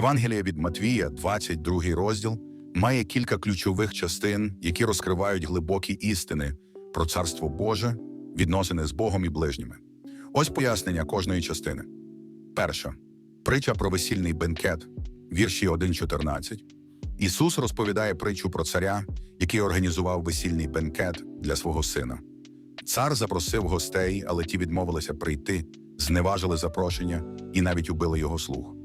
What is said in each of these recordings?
Євангелія від Матвія, 22 розділ, має кілька ключових частин, які розкривають глибокі істини про царство Боже, відносини з Богом і ближніми. Ось пояснення кожної частини. Перша притча про весільний бенкет, вірші 1.14. Ісус розповідає притчу про царя, який організував весільний бенкет для свого сина. Цар запросив гостей, але ті відмовилися прийти, зневажили запрошення і навіть убили його слуг.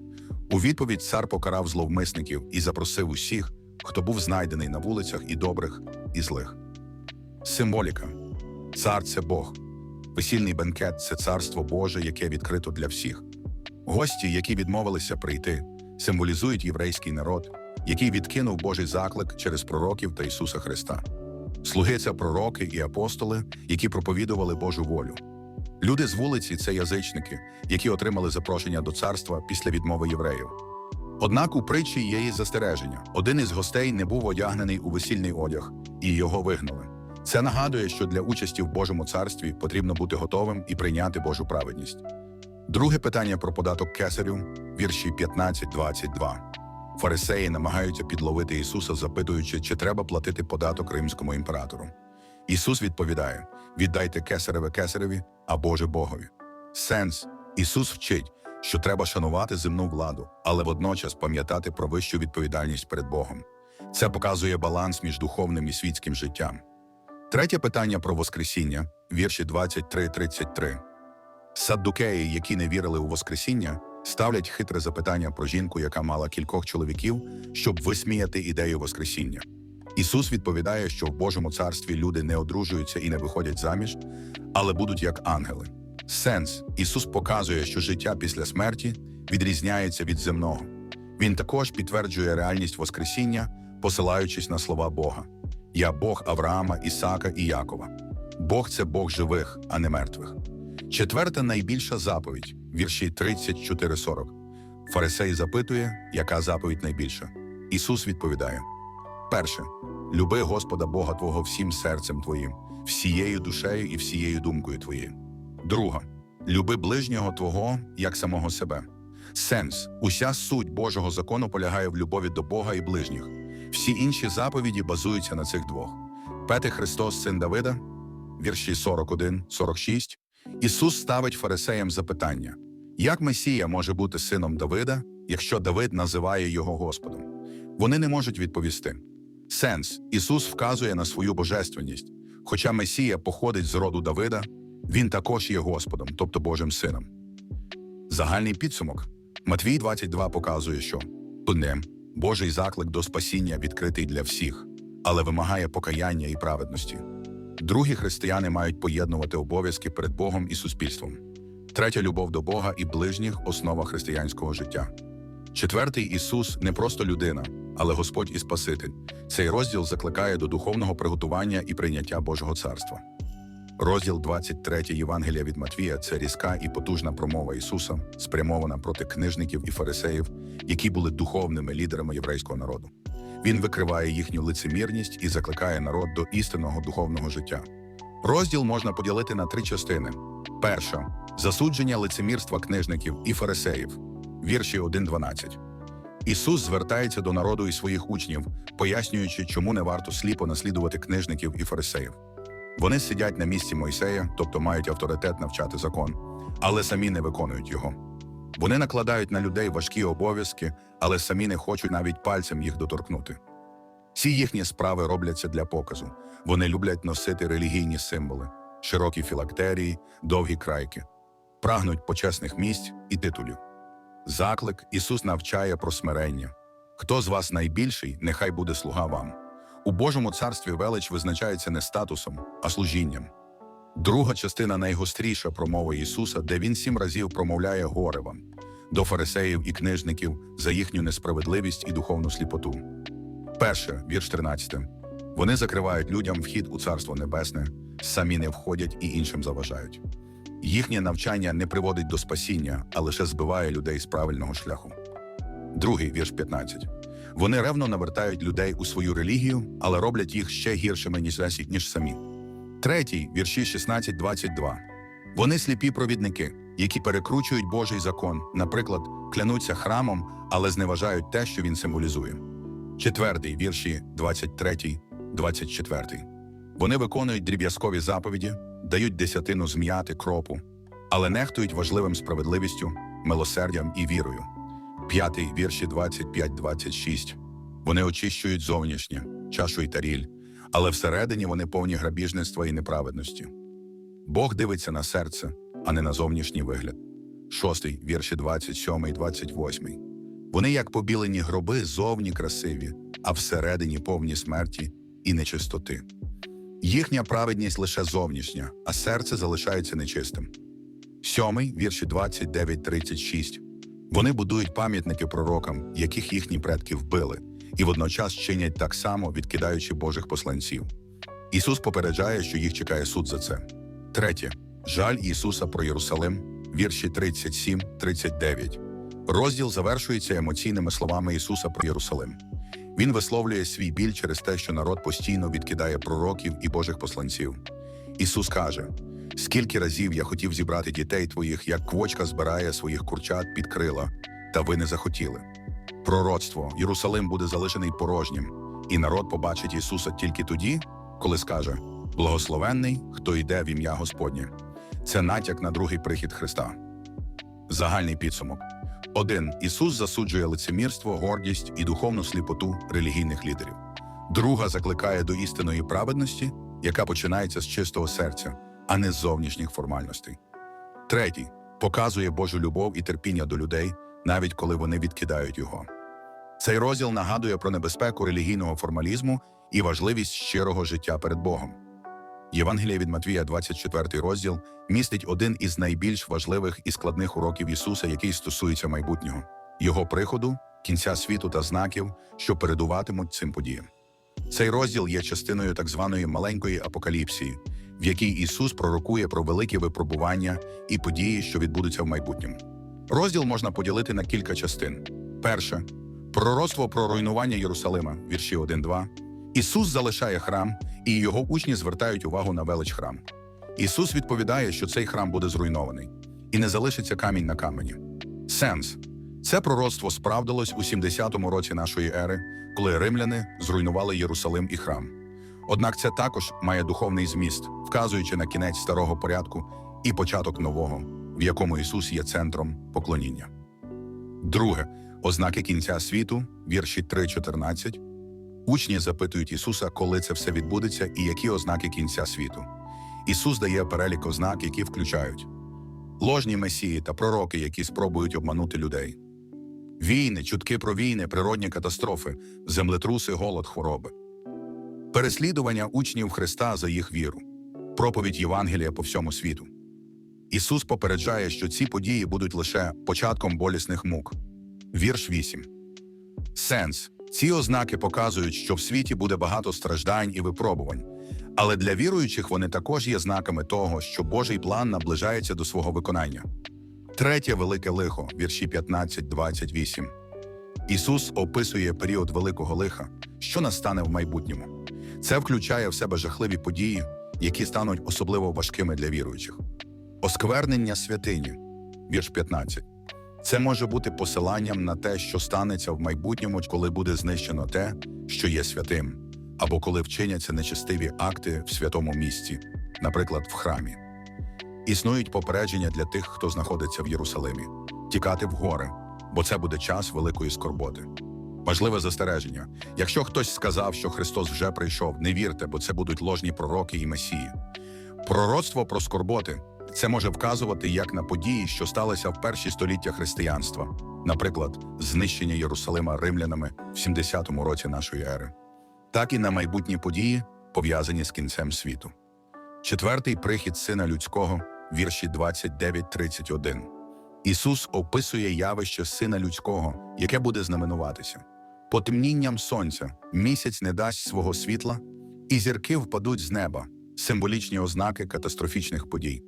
У відповідь цар покарав зловмисників і запросив усіх, хто був знайдений на вулицях і добрих, і злих. Символіка цар це Бог. Весільний бенкет це царство Боже, яке відкрито для всіх. Гості, які відмовилися прийти, символізують єврейський народ, який відкинув Божий заклик через пророків та Ісуса Христа. Слуги це пророки і апостоли, які проповідували Божу волю. Люди з вулиці це язичники, які отримали запрошення до царства після відмови євреїв. Однак у притчі є і застереження: один із гостей не був одягнений у весільний одяг, і його вигнали. Це нагадує, що для участі в Божому царстві потрібно бути готовим і прийняти Божу праведність. Друге питання про податок кесарю, вірші 15-22. Фарисеї намагаються підловити Ісуса, запитуючи, чи треба платити податок римському імператору. Ісус відповідає: віддайте кесареве кесареві, а Боже Богові. Сенс Ісус вчить, що треба шанувати земну владу, але водночас пам'ятати про вищу відповідальність перед Богом. Це показує баланс між духовним і світським життям. Третє питання про Воскресіння, вірші 23-33. Саддукеї, які не вірили у Воскресіння, ставлять хитре запитання про жінку, яка мала кількох чоловіків, щоб висміяти ідею Воскресіння. Ісус відповідає, що в Божому царстві люди не одружуються і не виходять заміж, але будуть як ангели. Сенс Ісус показує, що життя після смерті відрізняється від земного. Він також підтверджує реальність Воскресіння, посилаючись на слова Бога: Я Бог Авраама, Ісака і Якова. Бог це Бог живих, а не мертвих. Четверта найбільша заповідь, вірші 34-40. Фарисей запитує, яка заповідь найбільша. Ісус відповідає: Перше, люби Господа Бога Твого всім серцем Твоїм, всією душею і всією думкою Твоєю. Друга, люби ближнього Твого як самого себе. Сенс, уся суть Божого закону полягає в любові до Бога і ближніх. Всі інші заповіді базуються на цих двох. Петий Христос, син Давида, вірші 41-46. Ісус ставить фарисеям запитання: як Месія може бути сином Давида, якщо Давид називає його Господом? Вони не можуть відповісти. Сенс Ісус вказує на свою божественність. Хоча Месія походить з роду Давида, він також є Господом, тобто Божим Сином. Загальний підсумок Матвій 22 показує, що одне Божий заклик до спасіння відкритий для всіх, але вимагає покаяння і праведності. Другі християни мають поєднувати обов'язки перед Богом і суспільством. Третя любов до Бога і ближніх основа християнського життя. Четвертий Ісус не просто людина, але Господь і Спаситель. Цей розділ закликає до духовного приготування і прийняття Божого царства. Розділ 23 Євангелія від Матвія це різка і потужна промова Ісуса, спрямована проти книжників і фарисеїв, які були духовними лідерами єврейського народу. Він викриває їхню лицемірність і закликає народ до істинного духовного життя. Розділ можна поділити на три частини: перша засудження лицемірства книжників і фарисеїв, вірші 1-12. Ісус звертається до народу і своїх учнів, пояснюючи, чому не варто сліпо наслідувати книжників і фарисеїв. Вони сидять на місці Мойсея, тобто мають авторитет навчати закон, але самі не виконують його. Вони накладають на людей важкі обов'язки, але самі не хочуть навіть пальцем їх доторкнути. Ці їхні справи робляться для показу. Вони люблять носити релігійні символи, широкі філактерії, довгі крайки, прагнуть почесних місць і титулів. Заклик Ісус навчає про смирення. Хто з вас найбільший, нехай буде слуга вам. У Божому царстві велич визначається не статусом, а служінням. Друга частина найгостріша промова Ісуса, де Він сім разів промовляє горе вам до фарисеїв і книжників за їхню несправедливість і духовну сліпоту. Перше, вірш 13. Вони закривають людям вхід у Царство Небесне, самі не входять і іншим заважають. Їхнє навчання не приводить до спасіння, а лише збиває людей з правильного шляху. Другий вірш 15. Вони ревно навертають людей у свою релігію, але роблять їх ще гіршими, ніж, ніж самі. Третій вірші 16-22. Вони сліпі провідники, які перекручують Божий закон, наприклад, клянуться храмом, але зневажають те, що він символізує. Четвертий вірші 23, 24. Вони виконують дріб'язкові заповіді, дають десятину зм'яти кропу, але нехтують важливим справедливістю, милосердям і вірою. П'ятий вірші 25-26. Вони очищують зовнішнє, чашу і таріль, але всередині вони повні грабіжництва і неправедності. Бог дивиться на серце, а не на зовнішній вигляд. Шостий вірші 27 і 28. Вони як побілені гроби зовні красиві, а всередині повні смерті і нечистоти. Їхня праведність лише зовнішня, а серце залишається нечистим. Сьомий вірші 29-36. Вони будують пам'ятники пророкам, яких їхні предки вбили, і водночас чинять так само, відкидаючи Божих посланців. Ісус попереджає, що їх чекає суд за це. Третє. Жаль Ісуса про Єрусалим, вірші 37-39. Розділ завершується емоційними словами Ісуса про Єрусалим. Він висловлює свій біль через те, що народ постійно відкидає пророків і Божих посланців. Ісус каже: Скільки разів я хотів зібрати дітей твоїх, як квочка збирає своїх курчат під крила, та ви не захотіли. Пророцтво Єрусалим буде залишений порожнім, і народ побачить Ісуса тільки тоді, коли скаже: Благословенний, хто йде в ім'я Господнє. Це натяк на другий прихід Христа. Загальний підсумок. 1. Ісус засуджує лицемірство, гордість і духовну сліпоту релігійних лідерів. Друга закликає до істинної праведності, яка починається з чистого серця, а не з зовнішніх формальностей. Третій показує Божу любов і терпіння до людей, навіть коли вони відкидають його. Цей розділ нагадує про небезпеку релігійного формалізму і важливість щирого життя перед Богом. Євангелія від Матвія, 24 розділ, містить один із найбільш важливих і складних уроків Ісуса, який стосується майбутнього, Його приходу, кінця світу та знаків, що передуватимуть цим подіям. Цей розділ є частиною так званої маленької апокаліпсії, в якій Ісус пророкує про великі випробування і події, що відбудуться в майбутньому. Розділ можна поділити на кілька частин. Перше пророцтво про руйнування Єрусалима, вірші 1-2. Ісус залишає храм, і його учні звертають увагу на велич храму. Ісус відповідає, що цей храм буде зруйнований, і не залишиться камінь на камені. Сенс це пророцтво справдилось у 70-му році нашої ери, коли римляни зруйнували Єрусалим і храм. Однак це також має духовний зміст, вказуючи на кінець старого порядку і початок нового, в якому Ісус є центром поклоніння. Друге ознаки кінця світу, вірші 3.14. Учні запитують Ісуса, коли це все відбудеться і які ознаки кінця світу. Ісус дає перелік ознак, які включають ложні месії та пророки, які спробують обманути людей, війни, чутки про війни, природні катастрофи, землетруси, голод, хвороби, переслідування учнів Христа за їх віру, проповідь Євангелія по всьому світу. Ісус попереджає, що ці події будуть лише початком болісних мук. Вірш 8. Сенс. Ці ознаки показують, що в світі буде багато страждань і випробувань, але для віруючих вони також є знаками того, що Божий план наближається до свого виконання. Третє велике лихо, вірші 15-28. Ісус описує період великого лиха, що настане в майбутньому. Це включає в себе жахливі події, які стануть особливо важкими для віруючих. Осквернення святині, вірш 15. Це може бути посиланням на те, що станеться в майбутньому, коли буде знищено те, що є святим, або коли вчиняться нечестиві акти в святому місці, наприклад, в храмі. Існують попередження для тих, хто знаходиться в Єрусалимі, тікати в гори, бо це буде час великої скорботи. Важливе застереження: якщо хтось сказав, що Христос вже прийшов, не вірте, бо це будуть ложні пророки і месії. Пророцтво про скорботи це може вказувати як на події, що сталися в перші століття християнства, наприклад, знищення Єрусалима римлянами в 70-му році нашої ери, так і на майбутні події, пов'язані з кінцем світу. Четвертий прихід сина людського, вірші 29-31. Ісус описує явище сина людського, яке буде знаменуватися. Потемнінням сонця місяць не дасть свого світла, і зірки впадуть з неба, символічні ознаки катастрофічних подій.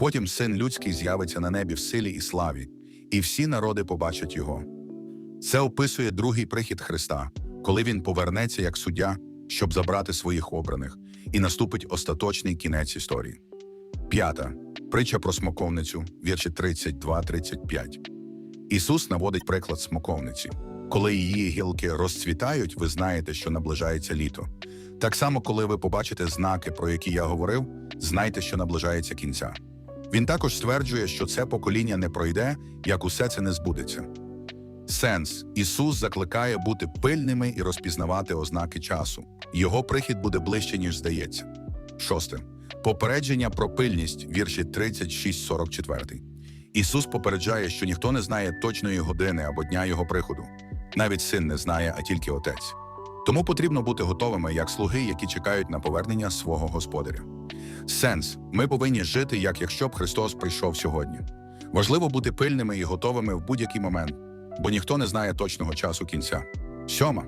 Потім син людський з'явиться на небі в силі і славі, і всі народи побачать його. Це описує другий прихід Христа, коли він повернеться як суддя, щоб забрати своїх обраних, і наступить остаточний кінець історії. П'ята притча про смоковницю, вірші 32-35. Ісус наводить приклад смоковниці. Коли її гілки розцвітають, ви знаєте, що наближається літо. Так само, коли ви побачите знаки, про які я говорив, знайте, що наближається кінця. Він також стверджує, що це покоління не пройде, як усе це не збудеться. Сенс Ісус закликає бути пильними і розпізнавати ознаки часу. Його прихід буде ближче, ніж здається. Шосте. Попередження про пильність, вірші 36-44. Ісус попереджає, що ніхто не знає точної години або дня Його приходу. Навіть син не знає, а тільки отець. Тому потрібно бути готовими як слуги, які чекають на повернення свого господаря. Сенс ми повинні жити, як якщо б Христос прийшов сьогодні. Важливо бути пильними і готовими в будь-який момент, бо ніхто не знає точного часу кінця. Сьома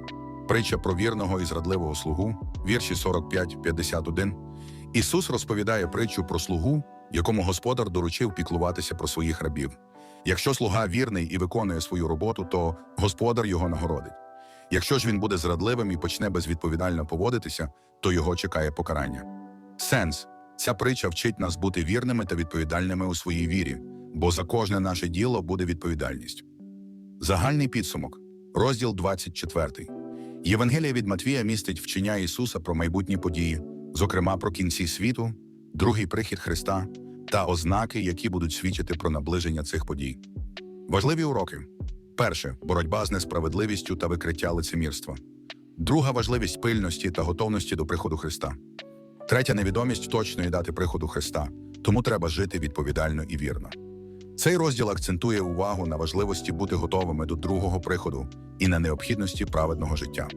притча про вірного і зрадливого слугу, вірші 45-51. Ісус розповідає притчу про слугу, якому господар доручив піклуватися про своїх рабів. Якщо слуга вірний і виконує свою роботу, то господар його нагородить. Якщо ж він буде зрадливим і почне безвідповідально поводитися, то його чекає покарання. Сенс ця притча вчить нас бути вірними та відповідальними у своїй вірі, бо за кожне наше діло буде відповідальність. Загальний підсумок, розділ 24. Євангелія від Матвія містить вчення Ісуса про майбутні події, зокрема про кінці світу, другий прихід Христа та ознаки, які будуть свідчити про наближення цих подій. Важливі уроки: перше боротьба з несправедливістю та викриття лицемірства, друга важливість пильності та готовності до приходу Христа. Третя невідомість точної дати приходу Христа, тому треба жити відповідально і вірно. Цей розділ акцентує увагу на важливості бути готовими до другого приходу і на необхідності праведного життя.